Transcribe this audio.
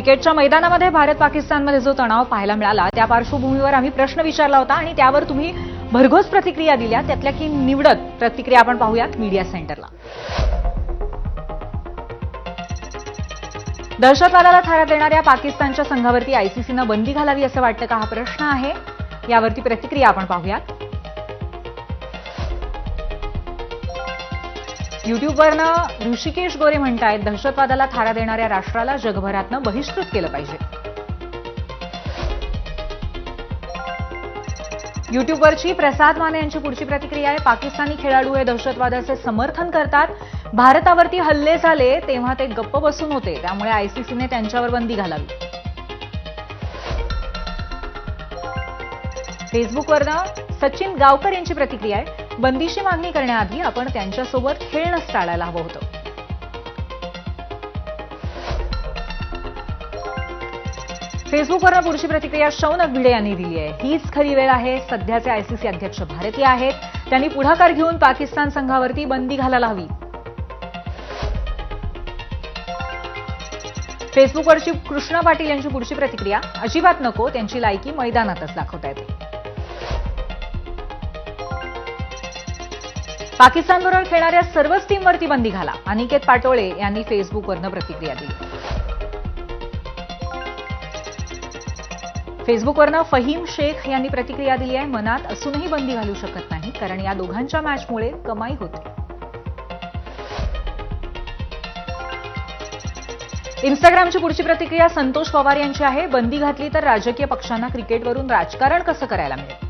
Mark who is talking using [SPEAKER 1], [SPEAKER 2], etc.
[SPEAKER 1] क्रिकेटच्या मैदानामध्ये भारत पाकिस्तानमध्ये जो तणाव पाहायला मिळाला त्या पार्श्वभूमीवर आम्ही प्रश्न विचारला होता आणि त्यावर तुम्ही भरघोस प्रतिक्रिया दिल्या. त्यातल्या की निवडत प्रतिक्रिया आपण पाहूयात मीडिया सेंटरला. दहशतवादाला थारा देणाऱ्या पाकिस्तानच्या संघावरती आयसीसीनं बंदी घालावी असं वाटतं का? हा प्रश्न आहे. यावरती प्रतिक्रिया आपण पाहूयात. युट्यूबवरनं ऋषिकेश गोरे म्हणतायत दहशतवादाला थारा देणाऱ्या राष्ट्राला जगभरातनं बहिष्कृत केलं पाहिजे. युट्यूबवरची प्रसाद माने यांची पुढची प्रतिक्रिया आहे पाकिस्तानी खेळाडू हे दहशतवादाचे समर्थन करतात. भारतावरती हल्ले झाले तेव्हा ते गप्प बसून होते त्यामुळे आयसीसीने त्यांच्यावर बंदी घालावी. फेसबुकवरनं सचिन गावकर यांची प्रतिक्रिया आहे. बंदीची मागणी करण्याआधी आपण त्यांच्यासोबत खेळणंच टाळायला हवं होतं. फेसबुकवर पुढची प्रतिक्रिया शौनक भिडे यांनी दिली आहे. हीच खरी वेळ आहे. सध्याचे आयसीसी अध्यक्ष भारतीय आहेत. त्यांनी पुढाकार घेऊन पाकिस्तान संघावरती बंदी घालायला हवी. फेसबुकवरची कृष्णा पाटील यांची पुढची प्रतिक्रिया अजिबात नको त्यांची लायकी मैदानातच दाखवता येते. पाकिस्तानबरोबर खेळणाऱ्या सर्वच टीमवरती बंदी घाला. अनिकेत पाटोळे यांनी फेसबुकवरनं प्रतिक्रिया दिली. फेसबुकवरनं फहीम शेख यांनी प्रतिक्रिया दिली आहे. मनात असूनही बंदी घालू शकत नाही कारण या दोघांच्या मॅचमुळे कमाई होते. इन्स्टाग्रामची पुढची प्रतिक्रिया संतोष पवार यांची आहे. बंदी घातली तर राजकीय पक्षांना क्रिकेटवरून राजकारण कसं करायला मिळेल?